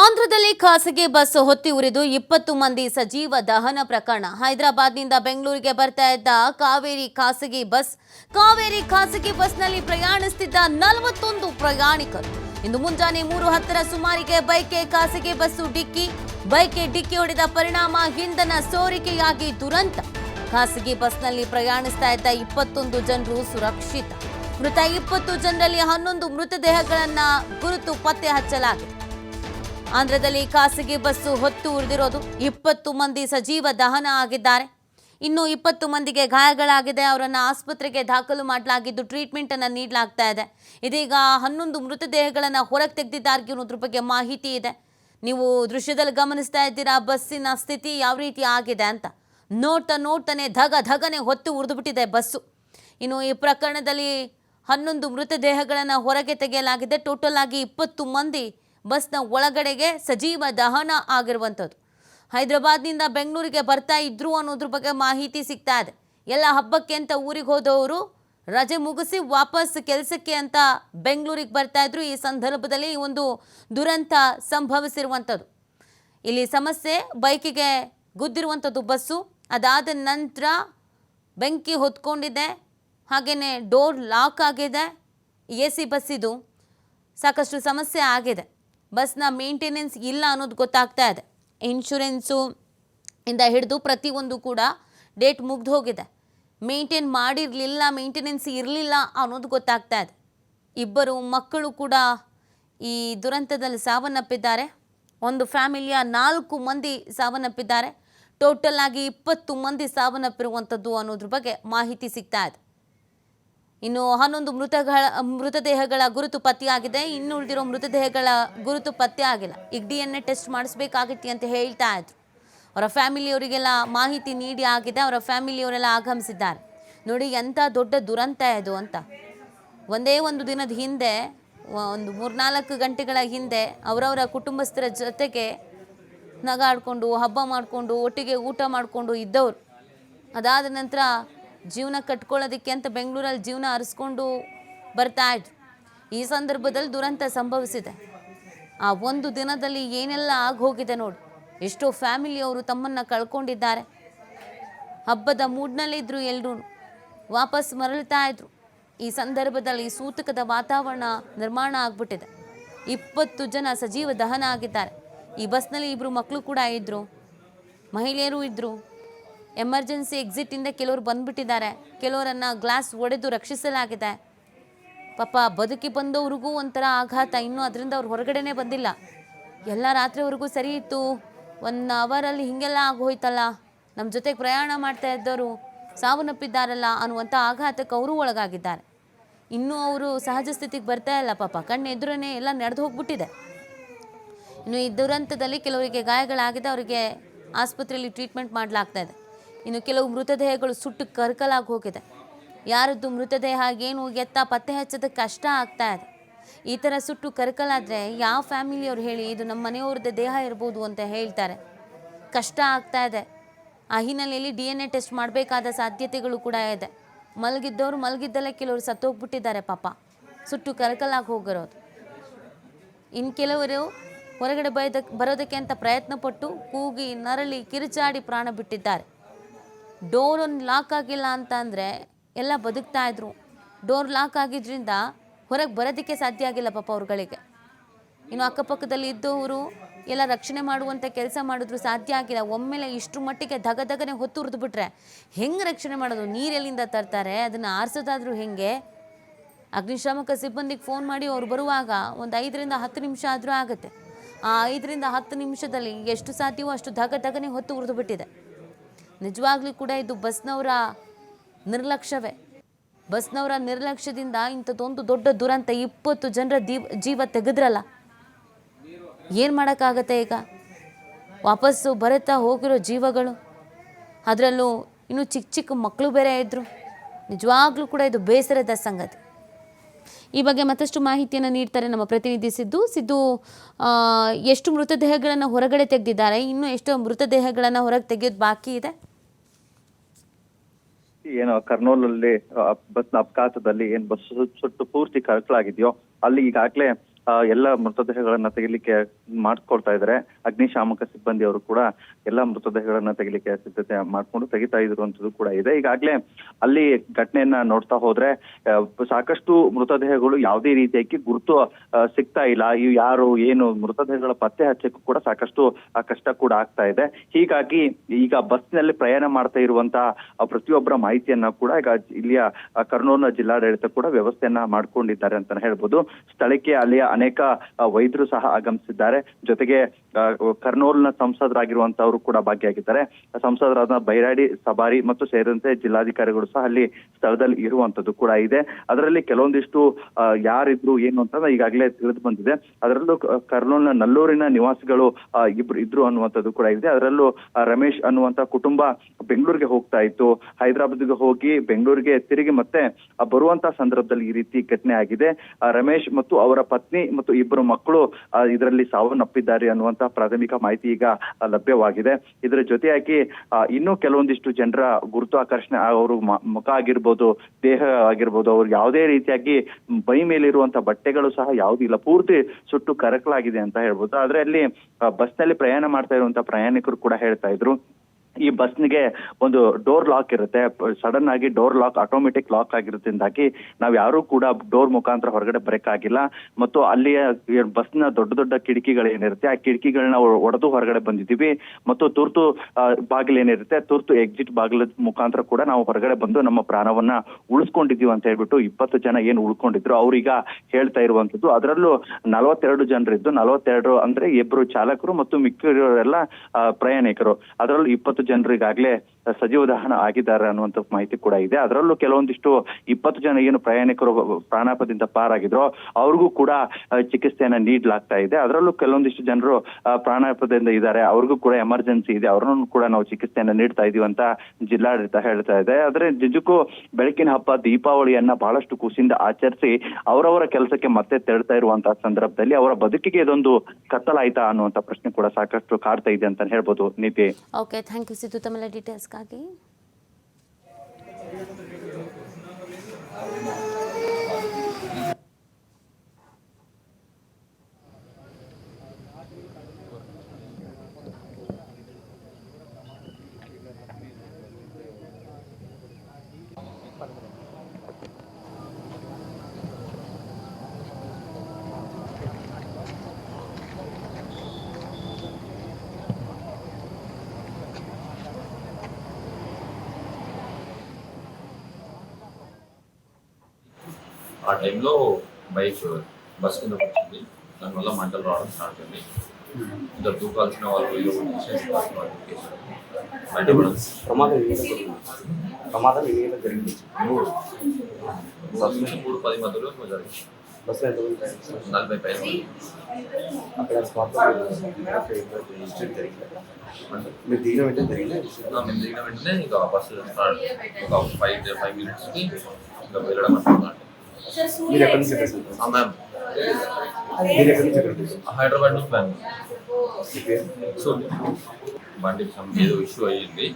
ಆಂಧ್ರದಲ್ಲಿ ಖಾಸಗಿ ಬಸ್ ಹೊತ್ತಿ ಉರಿದು ಇಪ್ಪತ್ತು ಮಂದಿ ಸಜೀವ ದಹನ ಪ್ರಕರಣ. ಹೈದರಾಬಾದ್ನಿಂದ ಬೆಂಗಳೂರಿಗೆ ಬರ್ತಾ ಇದ್ದ ಕಾವೇರಿ ಖಾಸಗಿ ಬಸ್, ಕಾವೇರಿ ಖಾಸಗಿ ಬಸ್ನಲ್ಲಿ ಪ್ರಯಾಣಿಸುತ್ತಿದ್ದ ನಲವತ್ತೊಂದು ಪ್ರಯಾಣಿಕರು. ಇಂದು ಮುಂಜಾನೆ ಮೂರು ಹತ್ತರ ಸುಮಾರಿಗೆ ಬೈಕ್ಗೆ ಖಾಸಗಿ ಬಸ್ಸು ಡಿಕ್ಕಿ, ಬೈಕ್ಗೆ ಡಿಕ್ಕಿ ಹೊಡೆದ ಪರಿಣಾಮ ಇಂಧನ ಸೋರಿಕೆಯಾಗಿ ದುರಂತ. ಖಾಸಗಿ ಬಸ್ನಲ್ಲಿ ಪ್ರಯಾಣಿಸ್ತಾ ಇದ್ದ ಇಪ್ಪತ್ತೊಂದು ಜನರು ಸುರಕ್ಷಿತ. ಮೃತ ಇಪ್ಪತ್ತು ಜನರಲ್ಲಿ ಹನ್ನೊಂದು ಮೃತದೇಹಗಳನ್ನು ಗುರುತು ಪತ್ತೆ ಹಚ್ಚಲಾಗಿದೆ. ಆಂಧ್ರದಲ್ಲಿ ಖಾಸಗಿ ಬಸ್ಸು ಹೊತ್ತು ಉರಿದಿರೋದು. ಇಪ್ಪತ್ತು ಮಂದಿ ಸಜೀವ ದಹನ ಆಗಿದ್ದಾರೆ. ಇನ್ನು ಇಪ್ಪತ್ತು ಮಂದಿಗೆ ಗಾಯಗಳಾಗಿದೆ. ಅವರನ್ನು ಆಸ್ಪತ್ರೆಗೆ ದಾಖಲು ಮಾಡಲಾಗಿದ್ದು ಟ್ರೀಟ್ಮೆಂಟ್ ಅನ್ನು ನೀಡಲಾಗ್ತಾ ಇದೆ. ಇದೀಗ ಹನ್ನೊಂದು ಮೃತದೇಹಗಳನ್ನು ಹೊರಗೆ ತೆಗೆದಿದ್ದಾರೆ ಅನ್ನೋದ್ರ ಬಗ್ಗೆ ಮಾಹಿತಿ ಇದೆ. ನೀವು ದೃಶ್ಯದಲ್ಲಿ ಗಮನಿಸ್ತಾ ಇದ್ದೀರಾ, ಬಸ್ಸಿನ ಸ್ಥಿತಿ ಯಾವ ರೀತಿ ಆಗಿದೆ ಅಂತ. ನೋಡ್ತಾ ನೋಡ್ತಾನೆ ಧಗ ಧಗನೆ ಹೊತ್ತು ಉರಿದುಬಿಟ್ಟಿದೆ ಬಸ್ಸು. ಇನ್ನು ಈ ಪ್ರಕರಣದಲ್ಲಿ ಹನ್ನೊಂದು ಮೃತದೇಹಗಳನ್ನು ಹೊರಗೆ ತೆಗೆಯಲಾಗಿದೆ. ಟೋಟಲ್ ಆಗಿ ಇಪ್ಪತ್ತು ಮಂದಿ ಬಸ್ನ ಒಳಗಡೆಗೆ ಸಜೀವ ದಹನ ಆಗಿರುವಂಥದ್ದು. ಹೈದರಾಬಾದ್ನಿಂದ ಬೆಂಗಳೂರಿಗೆ ಬರ್ತಾ ಇದ್ರು ಅನ್ನೋದ್ರ ಬಗ್ಗೆ ಮಾಹಿತಿ ಸಿಗ್ತಾ ಇದೆ. ಎಲ್ಲ ಹಬ್ಬಕ್ಕೆ ಅಂತ ಊರಿಗೆ ಹೋದವರು ರಜೆ ಮುಗಿಸಿ ವಾಪಸ್ ಕೆಲಸಕ್ಕೆ ಅಂತ ಬೆಂಗಳೂರಿಗೆ ಬರ್ತಾ ಇದ್ರು. ಈ ಸಂದರ್ಭದಲ್ಲಿ ಒಂದು ದುರಂತ ಸಂಭವಿಸಿರುವಂಥದ್ದು. ಇಲ್ಲಿ ಸಮಸ್ಯೆ ಬೈಕಿಗೆ ಗುದ್ದಿರುವಂಥದ್ದು ಬಸ್ಸು. ಅದಾದ ನಂತರ ಬೆಂಕಿ ಹೊತ್ಕೊಂಡಿದೆ. ಹಾಗೆಯೇ ಡೋರ್ ಲಾಕ್ ಆಗಿದೆ. ಎ ಸಿ ಬಸ್ಸಿದು ಸಾಕಷ್ಟು ಸಮಸ್ಯೆ ಆಗಿದೆ. ಬಸ್ನ ಮೇಂಟೆನೆನ್ಸ್ ಇಲ್ಲ ಅನ್ನೋದು ಗೊತ್ತಾಗ್ತಾ ಇದೆ. ಇನ್ಶೂರೆನ್ಸು ಇಂದ ಹಿಡಿದು ಪ್ರತಿಯೊಂದು ಕೂಡ ಡೇಟ್ ಮುಗ್ದು ಹೋಗಿದೆ. ಮೇಂಟೈನ್ ಮಾಡಿರಲಿಲ್ಲ, ಮೇಂಟೆನೆನ್ಸ್ ಇರಲಿಲ್ಲ ಅನ್ನೋದು ಗೊತ್ತಾಗ್ತಾ ಇದೆ. ಇಬ್ಬರು ಮಕ್ಕಳು ಕೂಡ ಈ ದುರಂತದಲ್ಲಿ ಸಾವನ್ನಪ್ಪಿದ್ದಾರೆ. ಒಂದು ಫ್ಯಾಮಿಲಿಯ ನಾಲ್ಕು ಮಂದಿ ಸಾವನ್ನಪ್ಪಿದ್ದಾರೆ. ಟೋಟಲ್ ಆಗಿ ಇಪ್ಪತ್ತು ಮಂದಿ ಸಾವನ್ನಪ್ಪಿರುವಂಥದ್ದು ಅನ್ನೋದ್ರ ಬಗ್ಗೆ ಮಾಹಿತಿ ಸಿಗ್ತಾ ಇದೆ. ಇನ್ನು ಹನ್ನೊಂದು ಮೃತಗಳ, ಮೃತದೇಹಗಳ ಗುರುತು ಪತ್ತೆಯಾಗಿದೆ ಇನ್ನು ಉಳಿದಿರೋ ಮೃತದೇಹಗಳ ಗುರುತು ಪತ್ತೆ ಆಗಿಲ್ಲ. ಈಗ ಟೆಸ್ಟ್ ಮಾಡಿಸ್ಬೇಕಾಗಿತ್ತು ಅಂತ ಹೇಳ್ತಾ ಇದ್ರು. ಅವರ ಫ್ಯಾಮಿಲಿಯವರಿಗೆಲ್ಲ ಮಾಹಿತಿ ನೀಡಿ ಆಗಿದೆ. ಅವರ ಫ್ಯಾಮಿಲಿಯವರೆಲ್ಲ ಆಗಮಿಸಿದ್ದಾರೆ. ನೋಡಿ ಎಂಥ ದೊಡ್ಡ ದುರಂತ ಇದು ಅಂತ. ಒಂದೇ ಒಂದು ದಿನದ ಹಿಂದೆ, ಒಂದು ಮೂರ್ನಾಲ್ಕು ಗಂಟೆಗಳ ಹಿಂದೆ ಅವರವರ ಕುಟುಂಬಸ್ಥರ ಜೊತೆಗೆ ನಗಾಡಿಕೊಂಡು, ಹಬ್ಬ ಮಾಡಿಕೊಂಡು, ಒಟ್ಟಿಗೆ ಊಟ ಮಾಡಿಕೊಂಡು ಇದ್ದವರು. ಅದಾದ ನಂತರ ಜೀವನ ಕಟ್ಕೊಳ್ಳೋದಕ್ಕೆ ಅಂತ ಬೆಂಗಳೂರಲ್ಲಿ ಜೀವನ ಅರಿಸ್ಕೊಂಡು ಬರ್ತಾ ಇದ್ರು. ಈ ಸಂದರ್ಭದಲ್ಲಿ ದುರಂತ ಸಂಭವಿಸಿದೆ. ಆ ಒಂದು ದಿನದಲ್ಲಿ ಏನೆಲ್ಲ ಆಗೋಗಿದೆ ನೋಡಿ. ಎಷ್ಟೋ ಫ್ಯಾಮಿಲಿಯವರು ತಮ್ಮನ್ನು ಕಳ್ಕೊಂಡಿದ್ದಾರೆ. ಹಬ್ಬದ ಮೂಡ್ನಲ್ಲಿದ್ದರು ಎಲ್ಲರೂ ವಾಪಸ್ ಮರಳ್ತಾ ಇದ್ರು. ಈ ಸಂದರ್ಭದಲ್ಲಿ ಸೂತಕದ ವಾತಾವರಣ ನಿರ್ಮಾಣ ಆಗ್ಬಿಟ್ಟಿದೆ. ಇಪ್ಪತ್ತು ಜನ ಸಜೀವ ದಹನ ಆಗಿದ್ದಾರೆ. ಈ ಬಸ್ನಲ್ಲಿ ಇಬ್ಬರು ಮಕ್ಕಳು ಕೂಡ ಇದ್ದರು ಮಹಿಳೆಯರು ಇದ್ದರು ಎಮರ್ಜೆನ್ಸಿ ಎಕ್ಸಿಟಿಂದ ಕೆಲವರು ಬಂದ್ಬಿಟ್ಟಿದ್ದಾರೆ. ಕೆಲವರನ್ನು ಗ್ಲಾಸ್ ಒಡೆದು ರಕ್ಷಿಸಲಾಗಿದೆ. ಪಾಪ ಬದುಕಿ ಬಂದವ್ರಿಗೂ ಒಂಥರ ಆಘಾತ. ಇನ್ನೂ ಅದರಿಂದ ಅವ್ರು ಹೊರಗಡೆನೇ ಬಂದಿಲ್ಲ. ಎಲ್ಲ ರಾತ್ರಿವರೆಗೂ ಸರಿ ಇತ್ತು. ಒನ್ ಅವರಲ್ಲಿ ಹೀಗೆಲ್ಲ ಆಗೋಯ್ತಲ್ಲ. ನಮ್ಮ ಜೊತೆಗೆ ಪ್ರಯಾಣ ಮಾಡ್ತಾ ಇದ್ದವರು ಸಾವನ್ನಪ್ಪಿದ್ದಾರಲ್ಲ ಅನ್ನುವಂಥ ಆಘಾತಕ್ಕೆ ಅವರು ಒಳಗಾಗಿದ್ದಾರೆ. ಇನ್ನೂ ಅವರು ಸಹಜ ಸ್ಥಿತಿಗೆ ಬರ್ತಾ ಇಲ್ಲ ಪಾಪ. ಕಣ್ಣು ಎದುರೇ ಎಲ್ಲ ನಡೆದು ಹೋಗ್ಬಿಟ್ಟಿದೆ. ಇನ್ನು ಈ ದುರಂತದಲ್ಲಿ ಕೆಲವರಿಗೆ ಗಾಯಗಳಾಗಿದೆ ಅವರಿಗೆ ಆಸ್ಪತ್ರೆಯಲ್ಲಿ ಟ್ರೀಟ್ಮೆಂಟ್ ಮಾಡಲಾಗ್ತಾ ಇದೆ. ಇನ್ನು ಕೆಲವು ಮೃತದೇಹಗಳು ಸುಟ್ಟು ಕರ್ಕಲಾಗಿ ಹೋಗಿದೆ. ಯಾರದ್ದು ಮೃತದೇಹ ಏನು ಎತ್ತ ಪತ್ತೆ ಹಚ್ಚೋದಕ್ಕೆ ಕಷ್ಟ ಆಗ್ತಾ ಇದೆ. ಈ ಥರ ಸುಟ್ಟು ಕರ್ಕಲಾದರೆ ಯಾವ ಫ್ಯಾಮಿಲಿಯವ್ರು ಹೇಳಿ ಇದು ನಮ್ಮ ಮನೆಯವ್ರದ್ದು ದೇಹ ಇರ್ಬೋದು ಅಂತ ಹೇಳ್ತಾರೆ. ಕಷ್ಟ ಆಗ್ತಾ ಇದೆ. ಆ ಹಿನ್ನೆಲೆಯಲ್ಲಿ ಡಿ ಎನ್ ಎ ಟೆಸ್ಟ್ ಮಾಡಬೇಕಾದ ಸಾಧ್ಯತೆಗಳು ಕೂಡ ಇದೆ. ಮಲಗಿದ್ದವರು ಮಲಗಿದ್ದಲ್ಲೇ ಕೆಲವರು ಸತ್ತೋಗ್ಬಿಟ್ಟಿದ್ದಾರೆ ಪಾಪ. ಸುಟ್ಟು ಕರ್ಕಲಾಗಿ ಹೋಗಿರೋದು. ಇನ್ನು ಕೆಲವರು ಹೊರಗಡೆ ಬರೋದಕ್ಕೆ ಬರೋದಕ್ಕೆ ಅಂತ ಪ್ರಯತ್ನ ಪಟ್ಟು ಕೂಗಿ ನರಳಿ ಕಿರುಚಾಡಿ ಪ್ರಾಣ ಬಿಟ್ಟಿದ್ದಾರೆ. ಡೋರ್ ಒಂದು ಲಾಕ್ ಆಗಿಲ್ಲ ಅಂತ ಅಂದರೆ ಎಲ್ಲ ಬದುಕ್ತಾ ಇದ್ರು. ಡೋರ್ ಲಾಕ್ ಆಗಿದ್ರಿಂದ ಹೊರಗೆ ಬರೋದಕ್ಕೆ ಸಾಧ್ಯ ಆಗಿಲ್ಲ ಪಾಪ ಅವ್ರುಗಳಿಗೆ. ಇನ್ನು ಅಕ್ಕಪಕ್ಕದಲ್ಲಿ ಇದ್ದವರು ಎಲ್ಲ ರಕ್ಷಣೆ ಮಾಡುವಂಥ ಕೆಲಸ ಮಾಡಿದ್ರು ಸಾಧ್ಯ ಆಗಿಲ್ಲ. ಒಮ್ಮೆಲೆ ಇಷ್ಟು ಮಟ್ಟಿಗೆ ಧಗ ಧಗನೆ ಹೊತ್ತು ಹುರಿದ್ಬಿಟ್ರೆ ಬಿಟ್ರೆ ಹೆಂಗೆ ರಕ್ಷಣೆ ಮಾಡೋದು? ನೀರೆಲ್ಲಿಂದ ತರ್ತಾರೆ? ಅದನ್ನು ಆರಿಸೋದಾದ್ರೂ ಹೆಂಗೆ? ಅಗ್ನಿಶಾಮಕ ಸಿಬ್ಬಂದಿಗೆ ಫೋನ್ ಮಾಡಿ ಅವ್ರು ಬರುವಾಗ ಒಂದು ಐದರಿಂದ ಹತ್ತು ನಿಮಿಷ ಆದರೂ ಆಗುತ್ತೆ. ಆ ಐದರಿಂದ ಹತ್ತು ನಿಮಿಷದಲ್ಲಿ ಎಷ್ಟು ಸಾಧ್ಯವೋ ಅಷ್ಟು ಧಗ ಧಗನೆ ಹೊತ್ತು ಉರಿದು ಬಿಟ್ಟಿದೆ. ನಿಜವಾಗ್ಲೂ ಕೂಡ ಇದು ಬಸ್ನವರ ನಿರ್ಲಕ್ಷ್ಯವೇ? ಬಸ್ನವರ ನಿರ್ಲಕ್ಷ್ಯದಿಂದ ಇಂಥದ್ದೊಂದು ದೊಡ್ಡ ದುರಂತ ಇಪ್ಪತ್ತು ಜನರ ದೀವ ಜೀವ ತೆಗೆದ್ರಲ್ಲ? ಏನು ಮಾಡೋಕ್ಕಾಗತ್ತೆ ಈಗ? ವಾಪಸ್ಸು ಬರುತ್ತಾ ಹೋಗಿರೋ ಜೀವಗಳು? ಅದರಲ್ಲೂ ಇನ್ನೂ ಚಿಕ್ಕ ಚಿಕ್ಕ ಮಕ್ಕಳು ಬೇರೆ ಇದ್ದರು ನಿಜವಾಗ್ಲೂ ಕೂಡ ಇದು ಬೇಸರದ ಸಂಗತಿ. ಈ ಬಗ್ಗೆ ಮತ್ತಷ್ಟು ಮಾಹಿತಿಯನ್ನು ನೀಡ್ತಾರೆ ನಮ್ಮ ಪ್ರತಿನಿಧಿ ಸಿದ್ದು. ಸಿದ್ದು ಎಷ್ಟು ಮೃತದೇಹಗಳನ್ನು ಹೊರಗಡೆ ತೆಗೆದಿದ್ದಾರೆ? ಇನ್ನೂ ಎಷ್ಟು ಮೃತದೇಹಗಳನ್ನು ಹೊರಗೆ ತೆಗೆಯೋದು ಬಾಕಿ ಇದೆ? ಏನು ಕರ್ನೂಲಲ್ಲಿ ಬಸ್ನ ಅಪಘಾತದಲ್ಲಿ ಏನ್ ಬಸ್ ಸುಟ್ಟು ಪೂರ್ತಿ ಕರಕಲಾಗಿದೆಯೋ ಅಲ್ಲಿ ಈಗಾಗಲೇ ಎಲ್ಲ ಮೃತದೇಹಗಳನ್ನ ತೆಗಿಲಿಕ್ಕೆ ಮಾಡ್ಕೊಳ್ತಾ ಇದ್ದಾರೆ ಅಗ್ನಿಶಾಮಕ ಸಿಬ್ಬಂದಿ ಅವರು ಕೂಡ ಎಲ್ಲ ಮೃತದೇಹಗಳನ್ನ ತೆಗಿಲಿಕ್ಕೆ ಸಿದ್ಧತೆ ಮಾಡ್ಕೊಂಡು ತೆಗಿತಾ ಅಂತದ್ದು ಕೂಡ ಇದೆ. ಈಗಾಗ್ಲೇ ಅಲ್ಲಿ ಘಟನೆಯನ್ನ ನೋಡ್ತಾ ಹೋದ್ರೆ ಸಾಕಷ್ಟು ಮೃತದೇಹಗಳು ಯಾವುದೇ ರೀತಿಯಾಗಿ ಗುರುತು ಸಿಗ್ತಾ ಇಲ್ಲ. ಇವು ಯಾರು, ಏನು ಮೃತದೇಹಗಳ ಪತ್ತೆ ಹಚ್ಚಕ್ಕೂ ಕೂಡ ಸಾಕಷ್ಟು ಕಷ್ಟ ಕೂಡ ಆಗ್ತಾ ಇದೆ. ಹೀಗಾಗಿ ಈಗ ಬಸ್ನಲ್ಲಿ ಪ್ರಯಾಣ ಮಾಡ್ತಾ ಇರುವಂತಹ ಪ್ರತಿಯೊಬ್ಬರ ಮಾಹಿತಿಯನ್ನ ಕೂಡ ಈಗ ಇಲ್ಲಿಯ ಕರ್ನೂಲ್ನ ಜಿಲ್ಲಾಡಳಿತ ಕೂಡ ವ್ಯವಸ್ಥೆಯನ್ನ ಮಾಡ್ಕೊಂಡಿದ್ದಾರೆ ಅಂತ ಹೇಳ್ಬೋದು. ಸ್ಥಳಕ್ಕೆ ಅಲ್ಲಿಯ ಅನೇಕ ವೈದ್ಯರು ಸಹ ಆಗಮಿಸಿದ್ದಾರೆ. ಜೊತೆಗೆ ಕರ್ನೂಲ್ನ ಸಂಸದರಾಗಿರುವಂತವರು ಕೂಡ ಭಾಗಿಯಾಗಿದ್ದಾರೆ. ಸಂಸದರಾದ ಬೈರಾಡಿ, ಸಬಾರಿ ಮತ್ತು ಸೇರಿದಂತೆ ಜಿಲ್ಲಾಧಿಕಾರಿಗಳು ಸಹ ಅಲ್ಲಿ ಸ್ಥಳದಲ್ಲಿ ಇರುವಂತದ್ದು ಕೂಡ ಇದೆ. ಅದರಲ್ಲಿ ಕೆಲವೊಂದಿಷ್ಟು ಯಾರಿದ್ರು ಏನು ಅಂತ ಈಗಾಗಲೇ ತಿಳಿದು ಬಂದಿದೆ. ಅದರಲ್ಲೂ ಕರ್ನೂಲ್ನ ನಲ್ಲೂರಿನ ನಿವಾಸಿಗಳು ಇಬ್ರು ಇದ್ರು ಅನ್ನುವಂಥದ್ದು ಕೂಡ ಇದೆ. ಅದರಲ್ಲೂ ರಮೇಶ್ ಅನ್ನುವಂತ ಕುಟುಂಬ ಬೆಂಗಳೂರಿಗೆ ಹೋಗ್ತಾ ಇತ್ತು. ಹೈದರಾಬಾದ್ಗೆ ಹೋಗಿ ಬೆಂಗಳೂರಿಗೆ ತಿರುಗಿ ಮತ್ತೆ ಬರುವಂತ ಸಂದರ್ಭದಲ್ಲಿ ಈ ರೀತಿ ಘಟನೆ ಆಗಿದೆ. ರಮೇಶ್ ಮತ್ತು ಅವರ ಪತ್ನಿ ಮತ್ತು ಇಬ್ಬರು ಮಕ್ಕಳು ಇದರಲ್ಲಿ ಸಾವನ್ನಪ್ಪಿದ್ದಾರೆ ಅನ್ನುವಂತ ಪ್ರಾಥಮಿಕ ಮಾಹಿತಿ ಈಗ ಲಭ್ಯವಾಗಿದೆ. ಇದರ ಜೊತೆಯಾಗಿ ಇನ್ನೂ ಕೆಲವೊಂದಿಷ್ಟು ಜನರ ಗುರುತು ಆಕರ್ಷಣೆ ಅವರು ಮುಖ ಆಗಿರ್ಬೋದು, ದೇಹ ಆಗಿರ್ಬೋದು, ಅವ್ರು ಯಾವುದೇ ರೀತಿಯಾಗಿ ಬೈ ಮೇಲಿರುವಂತಹ ಬಟ್ಟೆಗಳು ಸಹ ಯಾವುದೂ ಇಲ್ಲ. ಪೂರ್ತಿ ಸುಟ್ಟು ಕರಕಲಾಗಿದೆ ಅಂತ ಹೇಳ್ಬೋದು. ಆದ್ರೆ ಅಲ್ಲಿ ಬಸ್ನಲ್ಲಿ ಪ್ರಯಾಣ ಮಾಡ್ತಾ ಇರುವಂತಹ ಪ್ರಯಾಣಿಕರು ಕೂಡ ಹೇಳ್ತಾ ಇದ್ರು. ಈ ಬಸ್ನಿಗೆ ಒಂದು ಡೋರ್ ಲಾಕ್ ಇರುತ್ತೆ. ಸಡನ್ ಆಗಿ ಡೋರ್ ಲಾಕ್, ಆಟೋಮೆಟಿಕ್ ಲಾಕ್ ಆಗಿರೋದ್ರಿಂದಾಗಿ ನಾವು ಯಾರು ಕೂಡ ಡೋರ್ ಮುಖಾಂತರ ಹೊರಗಡೆ ಬರೋಕ್ಕಾಗಿಲ್ಲ ಮತ್ತು ಅಲ್ಲಿಯ ಬಸ್ನ ದೊಡ್ಡ ದೊಡ್ಡ ಕಿಟಕಿಗಳು ಏನಿರುತ್ತೆ, ಆ ಕಿಟಕಿಗಳನ್ನ ಒಡೆದು ಹೊರಗಡೆ ಬಂದಿದ್ದೀವಿ. ಮತ್ತು ತುರ್ತು ಬಾಗಿಲು ಏನಿರುತ್ತೆ, ತುರ್ತು ಎಕ್ಸಿಟ್ ಬಾಗಿಲ ಮುಖಾಂತರ ಕೂಡ ನಾವು ಹೊರಗಡೆ ಬಂದು ನಮ್ಮ ಪ್ರಾಣವನ್ನ ಉಳಿಸ್ಕೊಂಡಿದ್ದೀವಿ ಅಂತ ಹೇಳ್ಬಿಟ್ಟು ಇಪ್ಪತ್ತು ಜನ ಏನು ಉಳ್ಕೊಂಡಿದ್ರು, ಅವ್ರೀಗ ಹೇಳ್ತಾ ಇರುವಂತದ್ದು ಅದರಲ್ಲೂ ನಲವತ್ತೆರಡು ಜನರಿದ್ದು, ನಲವತ್ತೆರಡು ಅಂದ್ರೆ ಇಬ್ರು ಚಾಲಕರು ಮತ್ತು ಮಿಕ್ಕಿರೋರೆಲ್ಲ ಪ್ರಯಾಣಿಕರು. ಅದರಲ್ಲೂ ಇಪ್ಪತ್ತು ಜನರು ಈಗಾಗಲೇ ಸಜೀವ ದಹನ ಆಗಿದ್ದಾರೆ ಅನ್ನುವಂತ ಮಾಹಿತಿ ಕೂಡ ಇದೆ. ಅದರಲ್ಲೂ ಕೆಲವೊಂದಿಷ್ಟು ಇಪ್ಪತ್ತು ಜನ ಏನು ಪ್ರಯಾಣಿಕರು ಪ್ರಾಣಾಪದಿಂದ ಪಾರಾಗಿದ್ರು ಅವ್ರಿಗೂ ಕೂಡ ಚಿಕಿತ್ಸೆಯನ್ನ ನೀಡಲಾಗ್ತಾ ಇದೆ. ಅದರಲ್ಲೂ ಕೆಲವೊಂದಿಷ್ಟು ಜನರು ಪ್ರಾಣಾಪದಿಂದ ಇದ್ದಾರೆ. ಅವ್ರಿಗೂ ಕೂಡ ಎಮರ್ಜೆನ್ಸಿ ಇದೆ. ಅವ್ರನ್ನೂ ಕೂಡ ನಾವು ಚಿಕಿತ್ಸೆಯನ್ನ ನೀಡ್ತಾ ಇದೀವಿ ಅಂತ ಜಿಲ್ಲಾಡಳಿತ ಹೇಳ್ತಾ ಇದೆ. ಆದ್ರೆ ನಿಜಕ್ಕೂ ಬೆಳಕಿನ ಹಬ್ಬ, ದೀಪಾವಳಿಯನ್ನ ಬಹಳಷ್ಟು ಖುಷಿಯಿಂದ ಆಚರಿಸಿ ಅವರವರ ಕೆಲಸಕ್ಕೆ ಮತ್ತೆ ತೆರಳ್ತಾ ಇರುವಂತಹ ಸಂದರ್ಭದಲ್ಲಿ ಅವರ ಬದುಕಿಗೆ ಇದೊಂದು ಕತ್ತಲಾಯ್ತಾ ಅನ್ನುವಂತ ಪ್ರಶ್ನೆ ಕೂಡ ಸಾಕಷ್ಟು ಕಾಡ್ತಾ ಇದೆ ಅಂತ ಹೇಳ್ಬೋದು. ನೀತಿ. ಓಕೆ ಥ್ಯಾಂಕ್ ಯು किसी तो मला डिटेल्स का की ఆ టైంలో బైక్ బస్ కింద వచ్చింది దానివల్ల మంటలు రావడం స్టార్ట్ అయింది. ఇద్దరు దూకాల్సిన వాళ్ళు ప్రమాదం ప్రమాదం జరిగింది. మూడు. బస్ మూడు పది మధ్యలో జరిగింది. బస్సులో ప్రయాణిస్తారు నలభై పైన మంది. అక్కడ స్పాట్లో మీరు దిగిన వెంటనే జరిగిందా? మేము దిగిన వెంటనే ఇంకా బస్సు ఒక ఫైవ్ ఫైవ్ మినిట్స్కి ఇంకా వెళ్ళడం అనుకున్నాను మీరు ఎక్కడి నుంచి మ్యామ్ మీరు ఎక్కడి నుంచి? హైదరాబాద్ నుంచి మ్యామ్? సో బండి ఏదో ఇష్యూ అయ్యింది.